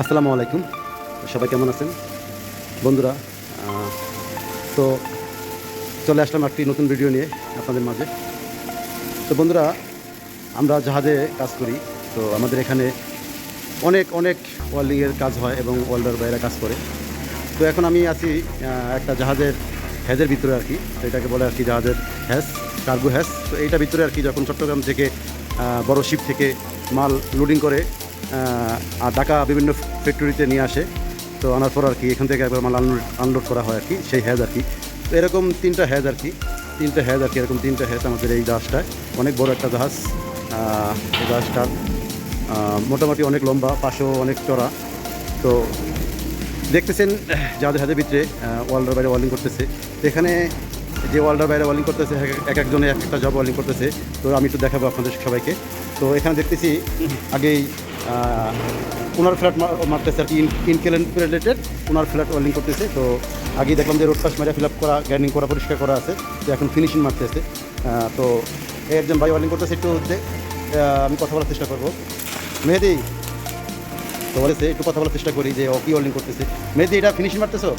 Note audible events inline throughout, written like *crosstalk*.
আসসালামু আলাইকুম। সবাই কেমন আছেন? বন্ধুরা তো চলে আসলাম একটি নতুন ভিডিও নিয়ে আপনাদের মাঝে। তো বন্ধুরা, আমরা জাহাজে কাজ করি, তো আমাদের এখানে অনেক অনেক ওয়েল্ডিংয়ের কাজ হয় এবং ওয়েল্ডার বাইরে কাজ করে। তো এখন আমি আছি একটা জাহাজের হ্যাজের ভিতরে আর কি তো এটাকে বলে আর কি জাহাজের হ্যাজ কার্গো হ্যাজ তো এইটা ভিতরে আর কি যখন চট্টগ্রাম থেকে বড় শিপ থেকে মাল লোডিং করে ঢাকা বিভিন্ন ফ্যাক্টরিতে নিয়ে আসে। তো আনার পর আর কি এখান থেকে একবার মাল আনলোড আনলোড করা হয় আর কি, সেই হ্যাজ আর কি। তো এরকম তিনটা হ্যাজ আর কি, তিনটা হ্যাজ আর কি, এরকম তিনটা হ্যাজ আমাদের এই জাহাজটায় অনেক বড় একটা জাহাজ এই জাহাজটার মোটামুটি অনেক লম্বা, পাশেও অনেক চড়া। তো দেখতেছেন যাদের হাতের ভিতরে ওয়ার্ল্ডের বাইরে ওয়ার্লিং করতেছে। এখানে যে ওয়ার্ল্ডের বাইরে ওয়ার্লিং করতেছে, এক- এক একজনে এক একটা জব ওয়ার্লিং করতেছে। তো আমি একটু দেখাবো আপনাদের সবাইকে। তো এখানে দেখতেছি আগেই ওনার ফ্ল্যাট মারতেছে আর কি ইনকেলেন রিলেটেড ওনার ফ্ল্যাট ওয়ার্লিং করতেছে। তো আগেই দেখলাম যে রোড মেরে ফিল আপ করা গ্যান্ডিং করা পরিষ্কার করা আছে তো এখন ফিনিশিং মারতেছে। তো এই একজন ভাই ওয়ার্লিং করতেছে একটু আহ, আমি কথা বলার চেষ্টা করব। মেহেদি তো বলেছে একটু কথা বলার চেষ্টা করি যে ও কি ওয়েল্ডিং করতেছে। মেহেদি এটা ফিনিশিং মারতেছো?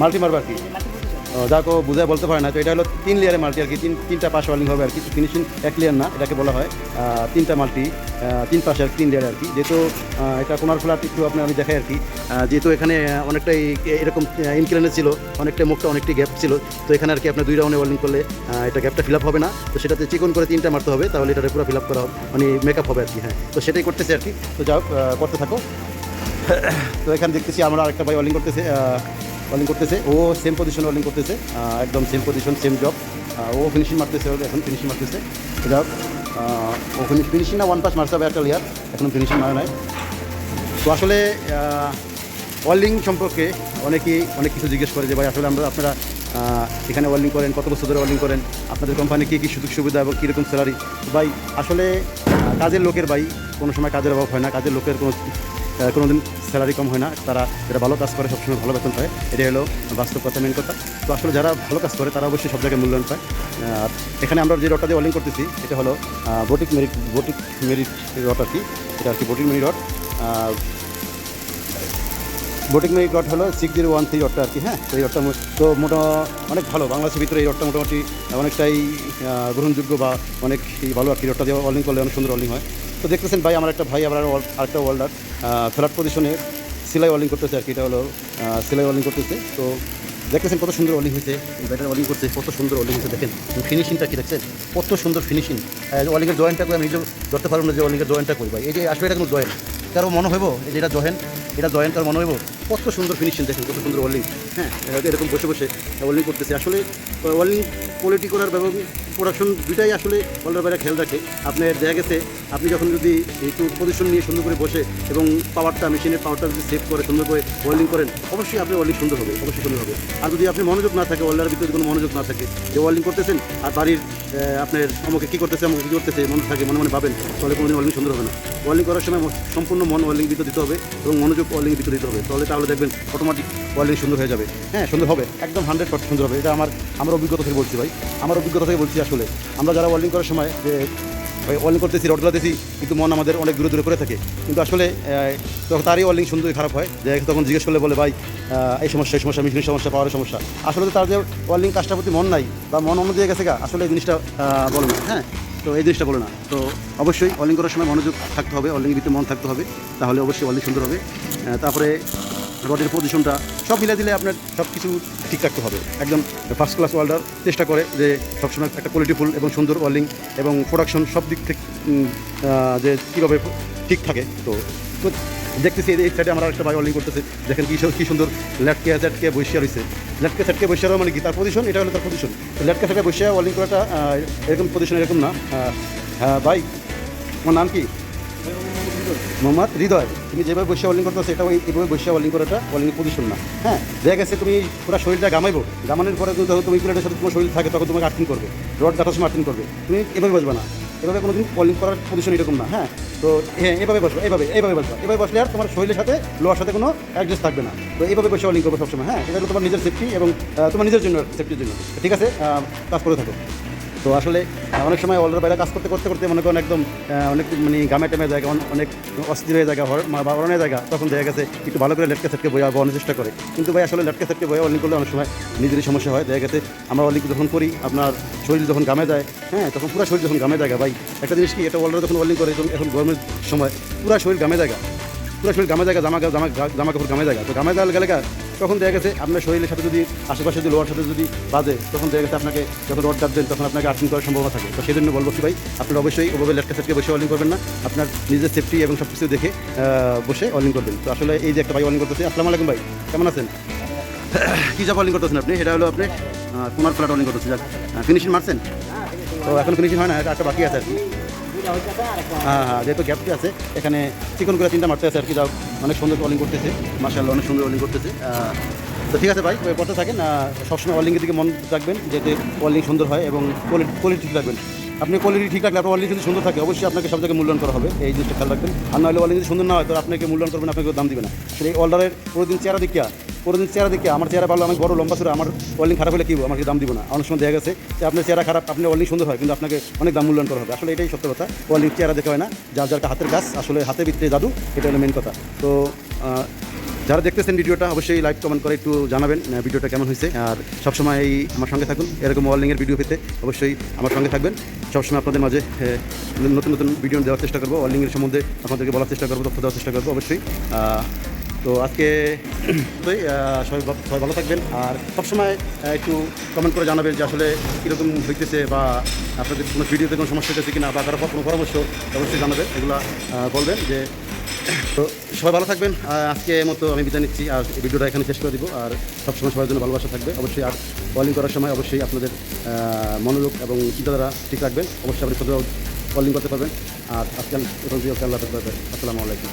মাল্টি মারবার কি? যাক ও বুঝায় বলতে পারে না। তো এটা হলো তিন লেয়ারের মাল্টি আর কি। তিন তিনটা পাশ ওয়ার্লিং হবে আর কি। ফিনিশিং এক লেয়ার না, এটাকে বলা হয়। তিনটা মাল্টি তিন পাশে আর তিন লেয়ার আর কি। যেহেতু এটা কোনার ফ্ল্যাট একটু আপনার আমি দেখাই আর কি। যেহেতু এখানে অনেকটাই এরকম ইনক্লিনে ছিল অনেকটাই মুখটা অনেকটাই গ্যাপ ছিল। তো এখানে আর কি আপনার দুই রাউন্ডে ওয়ার্লিং করলে এটা গ্যাপটা ফিল আপ হবে না। তো সেটাতে চিকন করে তিনটা মারতে হবে, তাহলে এটা পুরো ফিল আপ করা মানে মেকআপ হবে আর কি হ্যাঁ। তো সেটাই করতেছে আর কি। তো যাও করতে থাকো। *coughs* তো এখানে দেখতেছি আমরা আরেকটা ভাই ওয়ার্লিং করতেছে ওয়ার্লিং করতেছে। ও সেম পজিশন ওয়ার্লিং করতেছে। একদম সেম পজিশন সেম জব ও ফিনিশিং মারতেছে ও এখন ফিনিশিং মারতেছে। এটা ও ফিনিশিং না ওয়ান পাস মারতে হবে একটা লেয়ার এখন ফিনিশিং মারা নাই। তো আসলে ওয়ার্লিং সম্পর্কে অনেকেই অনেক কিছু জিজ্ঞেস করে যে, ভাই, আসলে আমরা আপনারা এখানে ওয়ার্লিং করেন, কত বছর ধরে ওয়ার্লিং করেন? আপনাদের কোম্পানি কী কী সুযোগ সুবিধা এবং কীরকম স্যালারি ভাই, আসলে কাজের লোকের ভাই, কোনো সময় কাজের অভাব হয় না। কাজের লোকের কোনো আহ, কোনোদিন স্যালারি কম হয় না তারা যারা ভালো কাজ করে সবসময় ভালো বেতন পায়। এটা হলো বাস্তব কথা মেন কথা। তো আসলে যারা ভালো কাজ করে তারা অবশ্যই সব জায়গায় মূল্যায়ন পায়। আর এখানে আমরা যে রডটা দিয়ে ওয়ার্লিং করতেছি এটা হলো বোটিক মেরিট বোটিক মেরিট রট আর কি। এটা আর কি বোটিক মেরিট রড বোটিং মেরিট রড হলো সিক্স জিরো ওয়ান থ্রি রডটা আর কি হ্যাঁ? এই রডটা মো- তো মোটা অনেক ভালো। বাংলাদেশের ভিতরে এই রডটা মোটামুটি অনেকটাই গ্রহণযোগ্য বা অনেক ভালো আর কি রডটা দিয়ে ওয়ার্লিং করলে অনেক সুন্দর ওয়ার্লিং হয়। তো দেখতেছেন ভাই, আমার একটা ভাই, আমার আরেকটা ওয়ার্ল্ডার ফ্ল্যাট পজিশনে সেলাই ওয়ালিং করতেছে আর কি, এটা হলো সেলাই ওয়ালিং করতেছে। তো দেখতেছেন কত সুন্দর ওয়ালিং হয়েছে ব্যাটার ওয়ালিং করতে কত সুন্দর ওয়ালিং হয়েছে, দেখেন। ফিনিশিংটা কি দেখছেন? কত সুন্দর ফিনিশিং ওয়ালিংয়ের জয়েন্টটা করে আমি নিজেও ধরতে পারব না যে ওয়ালিংয়ের জয়েন্টটা করি ভাই। এই যে আসবে এটা কোনো জয়েন্ট কারও মনে হইব যে এটা জয়েন্ট এটা জয়েন্ট কারও মনে হইব? কত সুন্দর ফিনিশিং দেখেন, কত সুন্দর ওয়ার্লিং হ্যাঁ এরকম বসে বসে ওয়ার্লিং করতেছে। আসলে ওয়ার্লিং কোয়ালিটি করার এবং প্রোডাকশন দুটাই আসলে বাইরে খেয়াল রাখে। আপনার দেখা গেছে, আপনি যখন যদি একটু পজিশন নিয়ে সুন্দর করে বসে এবং পাওয়ারটা মেশিনের পাওয়ারটা যদি সেভ করে, সুন্দর করে ওয়েল্ডিং করেন, অবশ্যই আপনার ওয়েল্ডিং সুন্দর হবে, অবশ্যই সুন্দর হবে। আর যদি আপনি মনোযোগ না থাকে ওয়েল্ডার ভিতরে কোনো মনোযোগ না থাকে, যে ওয়েল্ডিং করতেছেন আর বাড়ির আপনার আমাকে কী করতেছে আমাকে কী করতেছে, মনে থাকে, মনে মনে ভাবেন, তাহলে কোনো দিন ওয়েল্ডিং সুন্দর হবে না। ওয়েল্ডিং করার সময় সম্পূর্ণ মন ওয়েল্ডিং ভিতরে দিতে হবে এবং মনোযোগ ওয়েল্ডিং ভিতরে দিতে হবে তাহলে তাহলে দেখবেন অটোমেটিক ওয়েল্ডিং সুন্দর হয়ে যাবে। হ্যাঁ সুন্দর হবে, একদম হান্ড্রেড পার্সেন্ট সুন্দর হবে। এটা আমার আমার অভিজ্ঞতা থেকে বলছি ভাই। আমার অভিজ্ঞতা থেকে বলছি আসলে। আমরা যারা ওয়েল্ডিং করার সময় যে ওয়েল্ডিং করতেছি রড গলাতেছি, কিন্তু মন আমাদের অনেক দূরে দূরে করে থাকে। কিন্তু আসলে তখন তারই ওয়েল্ডিং সুন্দর খারাপ হয়। যে তখন জিজ্ঞেস করলে বলে, ভাই এই সমস্যা এই সমস্যা মেশিনের সমস্যা পাওয়ারের সমস্যা। আসলে তার যে ওয়েল্ডিং কাজটার প্রতি মন নাই, বা মন অন্য দিয়ে গেছে গা, আসলে এই জিনিসটা বলে না। হ্যাঁ। তো এই জিনিসটা বলে না। তো অবশ্যই অলিং করার সময় মনোযোগ থাকতে হবে অলিং দিতে মন থাকতে হবে, তাহলে অবশ্যই অলিং সুন্দর হবে। তারপরে রডের পজিশনটা সব মিলে দিলে আপনার সব কিছু ঠিক রাখতে হবে। একদম ফার্স্ট ক্লাস ওয়ার্ল্ডার চেষ্টা করে যে সবসময় একটা কোয়ালিটিফুল এবং সুন্দর ওয়ার্লিং এবং প্রোডাকশন সব দিক থেকে যে কীভাবে ঠিক থাকে তো তো দেখতেছি, এই সাইডে আমরা একটা বাই ওয়ার্লিং করতেছে। দেখেন কী কী সুন্দর ল্যাটকে চ্যাটকে বসিয়া রয়েছে ল্যাটকে চ্যাটকে বসিয়া রয়েছে মানে কি? তার পজিশন এটা হলো তার পজিশন ল্যাটকে চ্যাটকে বসিয়া ওয়ার্লিং করাটা এরকম পজিশন এরকম না। হ্যাঁ ভাই, তোমার নাম কি? মোহাম্মদ হৃদয়। তুমি যেভাবে বসে ওয়ার্লিং করতেছো এটা ওই এইভাবে বসে ওয়ার্লিং করাটা ওয়ার্লিং পজিশন না। হ্যাঁ দেখা গেছে, তুমি পুরো শরীরটা গামাইবো গামানোর পরে যদি তুমি প্লেটের সাথে তোমার শরীর থাকে, তখন তোমাকে আর্থিং করবে। রড গাঁথার সময় আর্থিং করবে। তুমি এভাবে বসবে না। এভাবে কোনোদিন কলিং করার পজিশন এরকম না হ্যাঁ? তো হ্যাঁ এভাবে বসবো, এভাবে এভাবে বসবো, এভাবে বসলে আর তোমার শরীরের সাথে লোয়ার সাথে কোনো অ্যাডজাস্ট থাকবে না। তো এইভাবে বসে কলিং করব সবসময় হ্যাঁ? এটা তোমার নিজের সেফটি এবং তোমার নিজের জন্য সেফটির জন্য। ঠিক আছে? কাজ করে থাকো। তো আসলে, অনেক সময় অলরেডি বাইরে কাজ করতে করতে করতে মনে করেন একদম অনেক মানে গামে টেমে জায়গা, অন- অনেক অস্থির হয়ে জায়গা বা অরণের জায়গা, তখন দেখা গেছে একটু ভালো করে লেটকে সেটকে বয়া বয়ানোর চেষ্টা করে। কিন্তু ভাই আসলে লেটকে সেটকে বয়া অলিং করলে অনেক সময় নিজেরই সমস্যা হয়। দেখা গেছে আমরা অলিং যখন করি, আপনার শরীর যখন গামে যায় হ্যাঁ তখন পুরো শরীর যখন গামে জায়গা ভাই, একটা জিনিস কি, এটা অলরেডি যখন অলিং করে এখন গরমের সময়, পুরো শরীর গামে জায়গা, পুরো শরীর গামে জায়গা, জামা জামা জামা কাপড় গামে জায়গা, তো গামে জায়গা গেলে তখন দেখা গেছে আপনার শরীরের সাথে যদি, আশেপাশে যদি লোয়ার সাথে যদি বাজে, তখন দেখা গেছে আপনাকে যখন রড ডাববেন তখন আপনাকে আর্থিং করার সম্ভাবনা থাকে। তো সেই জন্য বলব কি ভাই, আপনারা অবশ্যই ওভাবে লেটকা সেটকে বসে অলিং করবেন না। আপনার নিজের সেফটি এবং সব কিছু দেখে বসে অলিং করবেন। তো আসলে এই যে একটা ভাই অলিং করতেছে, আসসালামু আলাইকুম ভাই, কেমন আছেন? কী যা অলিং করতেছেন আপনি? এটা হলো আপনি কুমার ফ্ল্যাট অলিং করতেছেন। ফিনিশিং মারছেন? তো এখন ফিনিশিং হয় না একটা বাকি আছে আর কি। হ্যাঁ হ্যাঁ যেহেতু গ্যাপটি আছে এখানে চিকন করে তিনটা মারতে আছে আর কি যাও অনেক সুন্দর অলিং করতেছে মার্শাল অনেক সুন্দর অলিং করতেছে। তো ঠিক আছে ভাই করতে থাকেন সবসময় অলিংয়ের দিকে মন রাখবেন যাতে অলিং সুন্দর হয় এবং কোয়ালিটি কোয়ালিটি ঠিক রাখবেন। আপনি কোয়ালিটি ঠিক রাখলে আপনার অলিং যদি সুন্দর থাকে অবশ্যই আপনাকে সব জায়গায় মূল্যায়ন করা হবে এই জিনিসটা খেয়াল রাখবেন। আর নাহলে অলিং যদি সুন্দর না হয় তো আপনাকে মূল্যায়ন করবেন আপনাকে কেউ দাম দিবে না। এই অর্ডারের প্রতিদিন চেহারা দেখিয়া প্রতিদিন চেহারা দেখে আমার চেহারা ভালো, আমি বড় লম্বা ছিল আমার অলিং খারাপ হলে কি? আমাকে দাম দিব না। অনেক সময় দেখা গেছে যে আপনার চেহারা খারাপ, আপনি অলিং সুন্দর হয়, কিন্তু আপনাকে অনেক দাম মূল্যায়ন করা হবে। আসলে এটাই সত্য কথা। অলিং চেহারা দেখে হয় না, যার যার হাতের কাজ, আসলে হাতে ভিত্তিতে জাদু, এটা হলো মেন কথা। তো যারা দেখতেছেন ভিডিওটা, অবশ্যই লাইক কমেন্ট করে একটু জানাবেন ভিডিওটা কেমন হয়েছে। আর সবসময় এই আমার সঙ্গে থাকুন, এরকম ওয়ার্লিংয়ের ভিডিও পেতে অবশ্যই আমার সঙ্গে থাকবেন। সবসময় আপনাদের মাঝে নতুন নতুন ভিডিও দেওয়ার চেষ্টা করব ওয়ার্লিংয়ের সম্বন্ধে আপনাদেরকে বলার চেষ্টা করব, তথ্য দেওয়ার চেষ্টা করব অবশ্যই। তো আজকে সবাই সবাই ভালো থাকবেন। আর সবসময় একটু কমেন্ট করে জানাবেন যে আসলে কীরকম হইতেছে বা আপনাদের কোনো ভিডিওতে কোনো সমস্যা হচ্ছে কিনা বা কারও কোনো পরামর্শ অবশ্যই জানাবেন, এগুলো বলবেন যে তো সবাই ভালো থাকবেন। আজকে মতো আমি বিদায় নিচ্ছি। আর ভিডিওটা এখানে শেষ করে দিব। আর সবসময় সবার জন্য ভালোবাসা থাকবে। অবশ্যই আর কলিং করার সময় অবশ্যই আপনাদের মনোযোগ এবং চিন্তাধারা ঠিক রাখবেন। অবশ্যই আপনি কলিং করতে পারবেন। আর আজকাল আল্লাহ আসসালামু আলাইকুম।